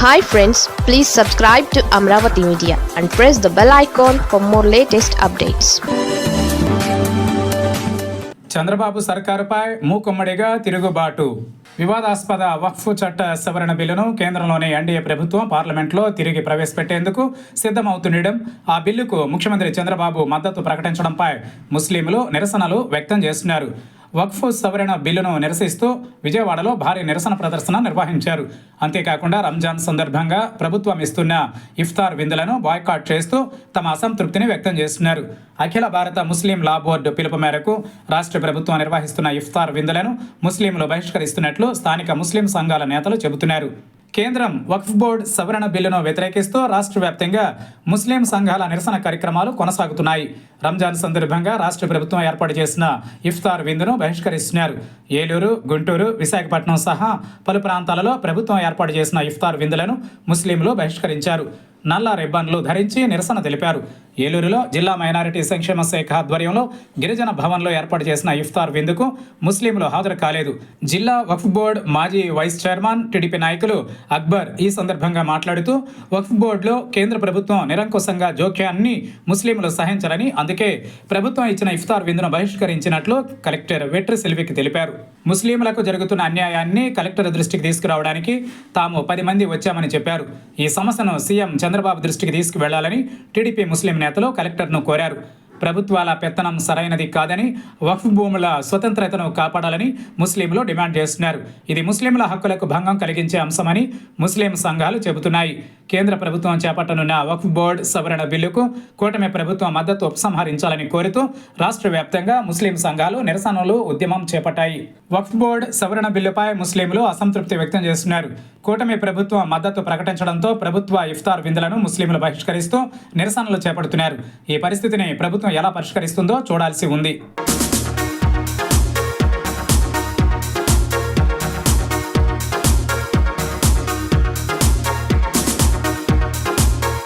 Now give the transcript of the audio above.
Hi friends please subscribe to Amaravati media and press the bell icon for more latest updates Chandrababu సర్కారుపై మూకుమ్మడిగా తిరుగుబాటు. వివాదాస్పద వక్ఫ్ చట్ట సవరణ బిల్లును కేంద్రంలోని ఎన్డీఏ ప్రభుత్వం పార్లమెంట్లో తిరిగి ప్రవేశపెట్టేందుకు సిద్ధమవుతుండడం ఆ బిల్లుకు ముఖ్యమంత్రి చంద్రబాబు మద్దతు ప్రకటించడంపై ముస్లింలు నిరసనలు వ్యక్తం చేస్తున్నారు. వక్ఫ్ సవరణ బిల్లును నిరసిస్తూ విజయవాడలో భారీ నిరసన ప్రదర్శన నిర్వహించారు. అంతేకాకుండా రంజాన్ సందర్భంగా ప్రభుత్వం ఇస్తున్న ఇఫ్తార్ విందులను బాయ్కాట్ చేస్తూ తమ అసంతృప్తిని వ్యక్తం చేస్తున్నారు. అఖిల భారత ముస్లిం లా బోర్డు పిలుపు మేరకు రాష్ట్ర ప్రభుత్వం నిర్వహిస్తున్న ఇఫ్తార్ విందులను ముస్లింలు బహిష్కరిస్తున్నట్లు స్థానిక ముస్లిం సంఘాల నేతలు చెబుతున్నారు. కేంద్రం వక్ఫ్ బోర్డు సవరణ బిల్లును వ్యతిరేకిస్తూ రాష్ట్ర వ్యాప్తంగా ముస్లిం సంఘాల నిరసన కార్యక్రమాలు కొనసాగుతున్నాయి. రంజాన్ సందర్భంగా రాష్ట్ర ప్రభుత్వం ఏర్పాటు చేసిన ఇఫ్తార్ విందును బహిష్కరిస్తున్నారు. ఏలూరు గుంటూరు విశాఖపట్నం సహా పలు ప్రాంతాలలో ప్రభుత్వం ఏర్పాటు చేసిన ఇఫ్తార్ విందులను ముస్లింలు బహిష్కరించారు. నల్ల రిబ్బన్లు ధరించి నిరసన తెలిపారు. ఏలూరులో జిల్లా మైనారిటీ సంక్షేమ శాఖ ఆధ్వర్యంలో గిరిజన భవన్లో ఏర్పాటు చేసిన ఇఫ్తార్ విందుకు ముస్లింలు హాజరు కాలేదు. జిల్లా వక్ఫ్ బోర్డు మాజీ వైస్ చైర్మన్ టీడీపీ నాయకులు అక్బర్ ఈ సందర్భంగా మాట్లాడుతూ వక్ఫ్ బోర్డులో కేంద్ర ప్రభుత్వం నిరంకుశంగా జోక్యాన్ని ముస్లింలు సహించరని అందుకే ప్రభుత్వం ఇచ్చిన ఇఫ్తార్ విందును బహిష్కరించినట్లు కలెక్టర్ వెట్రి సెల్వికి తెలిపారు. ముస్లింలకు జరుగుతున్న అన్యాయాన్ని కలెక్టర్ దృష్టికి తీసుకురావడానికి తాము పది మంది వచ్చామని చెప్పారు. ఈ సమస్యను సీఎం చంద్రబాబు దృష్టికి తీసుకువెళ్ళాలని టీడీపీ ముస్లిం నేతలు కలెక్టర్ను కోరారు. ప్రభుత్వాల పెత్తనం సరైనది కాదని వక్ఫ్ భూముల స్వతంత్రతను కాపాడాలని ముస్లింలు డిమాండ్ చేస్తున్నారు. ఇది ముస్లింల హక్కులకు భంగం కలిగించే అంశమని ముస్లిం సంఘాలు చెబుతున్నాయి. కేంద్ర ప్రభుత్వం చేపట్టనున్న వక్ఫ్ బోర్డు సవరణ బిల్లుకు కూటమి ప్రభుత్వం మద్దతు ఉపసంహరించాలని కోరుతూ రాష్ట్ర వ్యాప్తంగా ముస్లిం సంఘాలు నిరసనలు ఉద్యమం చేపట్టాయి. వక్ఫ్ బోర్డు సవరణ బిల్లుపై ముస్లింలు అసంతృప్తి వ్యక్తం చేస్తున్నారు. కూటమి ప్రభుత్వం మద్దతు ప్రకటించడంతో ప్రభుత్వ ఇఫ్తార్ విందులను ముస్లింలు బహిష్కరిస్తూ నిరసనలు చేపడుతున్నారు. ఈ పరిస్థితిని ప్రభుత్వం ప్రభుత్వం ఎలా పరిష్కరిస్తుందో చూడాల్సి ఉంది.